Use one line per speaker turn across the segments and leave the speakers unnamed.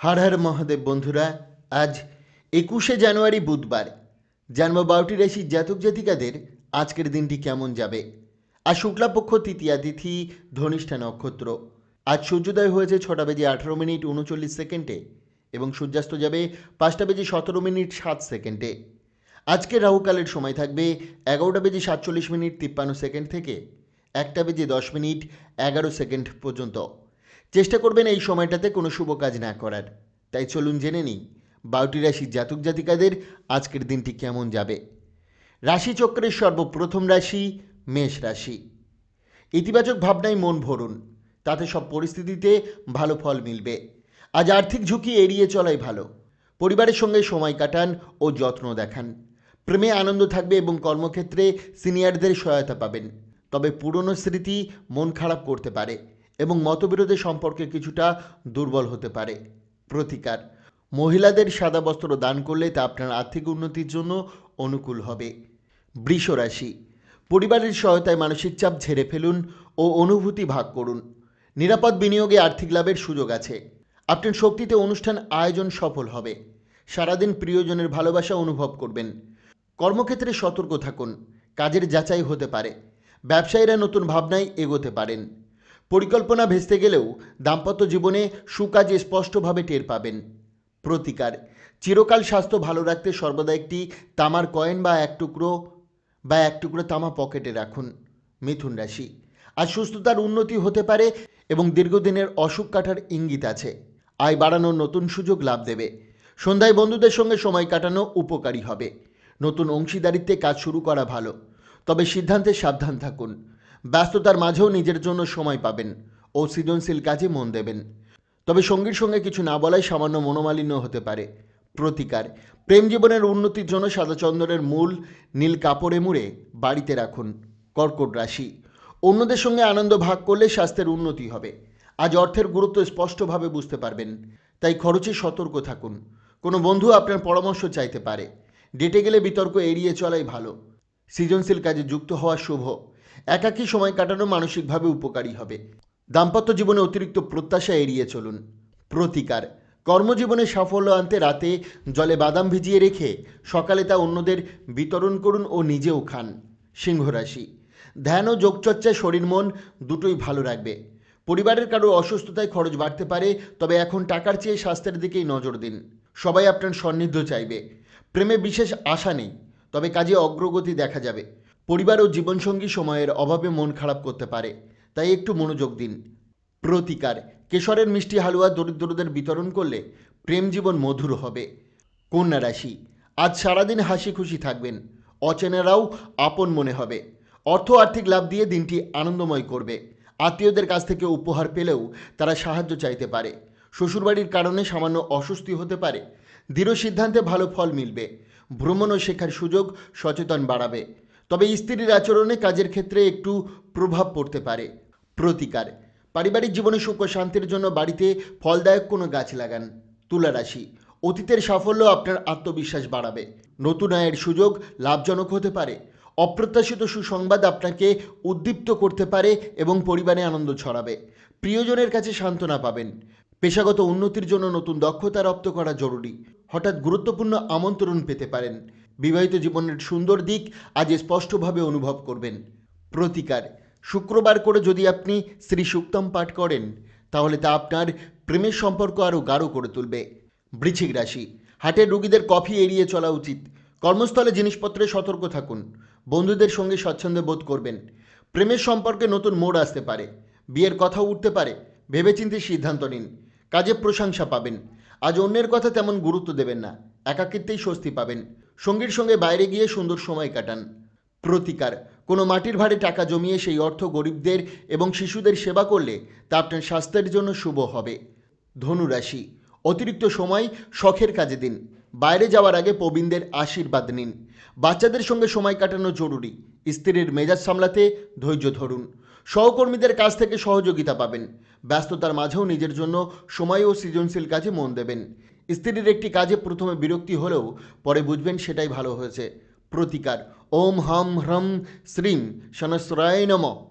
হর হর মহাদেব বন্ধুরা, আজ একুশে জানুয়ারি বুধবার। জন্ম বারোটি রাশির জাতক জাতিকাদের আজকের দিনটি কেমন যাবে? আর শুক্লাপক্ষ তৃতীয়া তিথি, ধনিষ্ঠা নক্ষত্র। আজ সূর্যোদয় হয়েছে ছটা বেজে আঠারো মিনিট উনচল্লিশ সেকেন্ডে এবং সূর্যাস্ত যাবে পাঁচটা বেজে সতেরো মিনিট সাত সেকেন্ডে। আজকে রাহুকালের সময় থাকবে এগারোটা বেজে সাতচল্লিশ মিনিট তিপ্পান্ন সেকেন্ড থেকে একটা বেজে দশ মিনিট এগারো সেকেন্ড পর্যন্ত। চেষ্টা করবেন এই সময়টাতে কোনো শুভ কাজ না করার। তাই চলুন জেনে নিই, বারোটি রাশির জাতক জাতিকাদের আজকের দিনটি কেমন যাবে? রাশিচক্রের সর্বপ্রথম রাশি মেষ রাশি। ইতিবাচক ভাবনায় মন ভরুন, তাতে সব পরিস্থিতিতে ভালো ফল মিলবে। আজ আর্থিক ঝুঁকি এড়িয়ে চলাই ভালো। পরিবারের সঙ্গে সময় কাটান ও যত্ন দেখান। প্রেমে আনন্দ থাকবে এবং কর্মক্ষেত্রে সিনিয়রদের সহায়তা পাবেন। তবে পুরনো স্মৃতি মন খারাপ করতে পারে। এবং মতবিরোধের সম্পর্কে কিছুটা দুর্বল হতে পারে। প্রতিকার। মহিলাদের সাদা বস্ত্র দান করলে তা আপনার আর্থিক উন্নতির জন্য অনুকূল হবে। বৃষ রাশি। পরিবারের সহায়তায় মানসিক চাপ ঝেড়ে ফেলুন ও অনুভূতি ভাগ করুন। নিরাপদ বিনিয়োগে আর্থিক লাভের সুযোগ আছে। আপনার শক্তিতে অনুষ্ঠান আয়োজন সফল হবে। সারাদিন প্রিয়জনের ভালোবাসা অনুভব করবেন। কর্মক্ষেত্রে সতর্ক থাকুন। কাজের যাচাই হতে পারে। ব্যবসায়ীরা নতুন ভাবনায় এগোতে পারেন। পরিকল্পনা ভেস্তে গেলেও দাম্পত্য জীবনে সুকাজে স্পষ্টভাবে টের পাবেন। প্রতিকার, চিরকাল স্বাস্থ্য ভালো রাখতে সর্বদা একটি তামার কয়েন বা এক টুকরো বা এক টুকরো তামা পকেটে রাখুন। মিথুন রাশি, আজ সুস্থতার উন্নতি হতে পারে এবং দীর্ঘদিনের অসুখ কাটার ইঙ্গিত আছে। আয় বাড়ানোর নতুন সুযোগ লাভ দেবে। সন্ধ্যায় বন্ধুদের সঙ্গে সময় কাটানো উপকারী হবে। নতুন অংশীদারিত্বে কাজ শুরু করা ভালো। তবে সিদ্ধান্তে সাবধান থাকুন। ব্যস্ততার মাঝেও নিজের জন্য সময় পাবেন ও সৃজনশীল কাজে মন দেবেন। তবে সঙ্গীর সঙ্গে কিছু না বলাই সামান্য মনোমালিন্য হতে পারে। প্রতিকার, প্রেম জীবনের উন্নতির জন্য সাদা চন্দনের মূল নীল কাপড়ে মুড়ে বাড়িতে রাখুন কর্কট রাশি। অন্যদের সঙ্গে আনন্দ ভাগ করলে স্বাস্থ্যের উন্নতি হবে। আজ অর্থের গুরুত্ব স্পষ্টভাবে বুঝতে পারবেন। তাই খরচে সতর্ক থাকুন। কোনো বন্ধু আপনার পরামর্শ চাইতে পারে। ডেটে গেলে বিতর্ক এড়িয়ে চলাই ভালো। সৃজনশীল কাজে যুক্ত হওয়া শুভ। একাকী সময় কাটানো মানসিকভাবে উপকারী হবে। দাম্পত্য জীবনে অতিরিক্ত প্রত্যাশা এড়িয়ে চলুন। প্রতিকার। কর্মজীবনে সাফল্য আনতে রাতে জলে বাদাম ভিজিয়ে রেখে সকালে তা অন্যদের বিতরণ করুন ও নিজেও খান। সিংহরাশি ধ্যান ও যোগচর্চায় শরীর মন দুটোই ভালো রাখবে। পরিবারের কারও অসুস্থতায় খরচ বাড়তে পারে, তবে এখন টাকার চেয়ে স্বাস্থ্যের দিকেই নজর দিন। সবাই আপনার সান্নিধ্য চাইবে। প্রেমে বিশেষ আশা নেই, তবে কাজে অগ্রগতি দেখা যাবে। পরিবার ও জীবনসঙ্গী সময়ের অভাবে মন খারাপ করতে পারে। তাই একটু মনোযোগ দিন। প্রতিকার। কেশরের মিষ্টি হালুয়া দরিদ্রদের বিতরণ করলে প্রেম জীবন মধুর হবে। কন্যা রাশি, আজ সারাদিন হাসি খুশি থাকবেন। অচেনারাও আপন মনে হবে। অর্থ আর্থিক লাভ দিয়ে দিনটি আনন্দময় করবে। আত্মীয়দের কাছ থেকে উপহার পেলেও তারা সাহায্য চাইতে পারে। শ্বশুরবাড়ির কারণে সামান্য অস্বস্তি হতে পারে। দৃঢ় সিদ্ধান্তে ভালো ফল মিলবে। ভ্রমণ ও শেখার সুযোগ সচেতন বাড়াবে। তবে স্ত্রীর আচরণে কাজের ক্ষেত্রে একটু প্রভাব পড়তে পারে। প্রতিকার, পারিবারিক জীবনে সুখ ও শান্তির জন্য বাড়িতে ফলদায়ক কোনো গাছ লাগান। তুলা রাশি, অতীতের সাফল্য আপনার আত্মবিশ্বাস বাড়াবে। নতুন আয়ের সুযোগ লাভজনক হতে পারে। অপ্রত্যাশিত সুসংবাদ আপনাকে উদ্দীপ্ত করতে পারে এবং পরিবারে আনন্দ ছড়াবে। প্রিয়জনের কাছে সান্ত্বনা পাবেন। পেশাগত উন্নতির জন্য নতুন দক্ষতা রপ্ত করা জরুরি। হঠাৎ গুরুত্বপূর্ণ আমন্ত্রণ পেতে পারেন। বিবাহিত জীবনের সুন্দর দিক আজ স্পষ্টভাবে অনুভব করবেন। প্রতিকার, শুক্রবার করে যদি আপনি শ্রী সুক্তম পাঠ করেন, তাহলে তা আপনার প্রেমের সম্পর্ক আরও গাঢ় করে তুলবে। বৃশ্চিক রাশি, হাটের রুগীদের কফি এড়িয়ে চলা উচিত। কর্মস্থলে জিনিসপত্রে সতর্ক থাকুন, বন্ধুদের সঙ্গে স্বচ্ছন্দে বোধ করবেন। প্রেমের সম্পর্কে নতুন মোড় আসতে পারে, বিয়ের কথা উঠতে পারে, ভেবেচিন্তে সিদ্ধান্ত নিন, কাজে প্রশংসা পাবেন। আজ অন্যের কথা তেমন গুরুত্ব দেবেন না, একাকিত্বেই স্বস্তি পাবেন। সঙ্গীর সঙ্গে বাইরে গিয়ে সুন্দর সময় কাটান। প্রতিকার, কোনো মাটির ভাড়ে টাকা জমিয়ে সেই অর্থ গরিবদের এবং শিশুদের সেবা করলে তা আপনার স্বাস্থ্যের জন্য শুভ হবে। ধনুরাশি অতিরিক্ত সময় শখের কাজে দিন। বাইরে যাওয়ার আগে প্রবীণদের আশীর্বাদ নিন। বাচ্চাদের সঙ্গে সময় কাটানো জরুরি। স্ত্রীর মেজাজ সামলাতে ধৈর্য ধরুন। সহকর্মীদের কাছ থেকে সহযোগিতা পাবেন। ব্যস্ততার মাঝেও নিজের জন্য সময় ও সৃজনশীল কাজে মন দেবেন। স্ত্রীর একটি কাজে প্রথমে বিরক্তি হলেও পরে বুঝবেন সেটাই ভালো হয়েছে। প্রতিকার। ওম হম হ্রম শ্রীম সনস্রায় নম।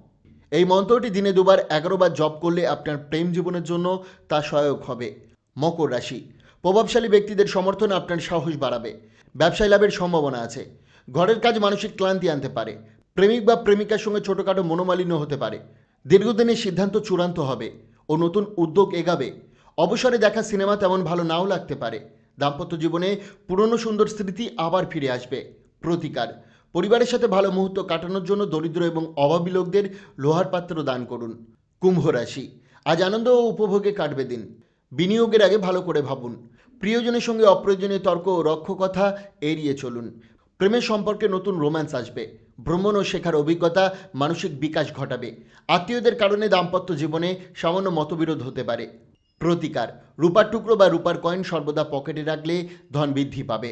এই মন্ত্রটি দিনে দুবার এগারো বার জপ করলে আপনার প্রেম জীবনের জন্য তা সহায়ক হবে। মকর রাশি। প্রভাবশালী ব্যক্তিদের সমর্থন আপনার সাহস বাড়াবে। ব্যবসায় লাভের সম্ভাবনা আছে। ঘরের কাজ মানসিক ক্লান্তি আনতে পারে। প্রেমিক বা প্রেমিকার সঙ্গে ছোটোখাটো মনোমালিন্য হতে পারে। দীর্ঘদিনের সিদ্ধান্ত চূড়ান্ত হবে ও নতুন উদ্যোগ এগাবে। অবসরে দেখা সিনেমা তেমন ভালো নাও লাগতে পারে। দাম্পত্য জীবনে পুরনো সুন্দর স্মৃতি আবার ফিরে আসবে। প্রতিকার। পরিবারের সাথে ভালো মুহূর্ত কাটানোর জন্য দরিদ্র এবং অভাবী লোকদের লোহার পাত্র দান করুন। কুম্ভ রাশি। আজ আনন্দ ও উপভোগে কাটবে দিন। বিনিয়োগের আগে ভালো করে ভাবুন। প্রিয়জনের সঙ্গে অপ্রয়োজনীয় তর্ক ও রক্ষকথা এড়িয়ে চলুন। প্রেমের সম্পর্কে নতুন রোম্যান্স আসবে। ভ্রমণ ও শেখার অভিজ্ঞতা মানসিক বিকাশ ঘটাবে। আত্মীয়দের কারণে দাম্পত্য জীবনে সামান্য মতবিরোধ হতে পারে। প্রতিকার। রূপার টুকরো বা রূপার কয়েন সর্বদা পকেটে রাখলে ধন বৃদ্ধি পাবে।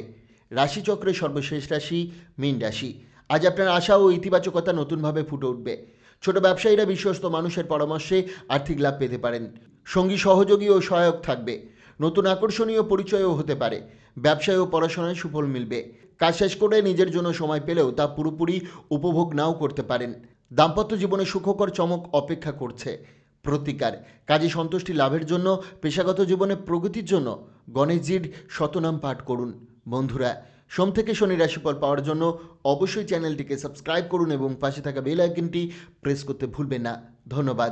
রাশিচক্রের সর্বশেষ রাশি মীন রাশি। আজ আপনার আশা ও ইতিবাচকতা নতুনভাবে ফুটে উঠবে। ছোট ব্যবসায়ীরা, বিশ্বস্ত মানুষের পরামর্শে আর্থিক লাভ পেতে পারেন। সঙ্গী সহযোগী ও সহায়ক থাকবে। নতুন আকর্ষণীয় পরিচয়ও হতে পারে। ব্যবসায় ও পড়াশোনায় সুফল মিলবে। কাজ শেষ করে নিজের জন্য সময় পেলেও তা পুরোপুরি উপভোগ নাও করতে পারেন। দাম্পত্য জীবনে সুখকর চমক অপেক্ষা করছে। প্রতিকার। কাজে সন্তুষ্টি লাভের জন্য, পেশাগত জীবনে প্রগতির জন্য গণেশজির শতনাম পাঠ করুন। বন্ধুরা, সোম থেকে শনি রাশিফল পাওয়ার জন্য অবশ্যই চ্যানেলটিকে সাবস্ক্রাইব করুন এবং পাশে থাকা বেল আইকনটি প্রেস করতে ভুলবেন না। ধন্যবাদ।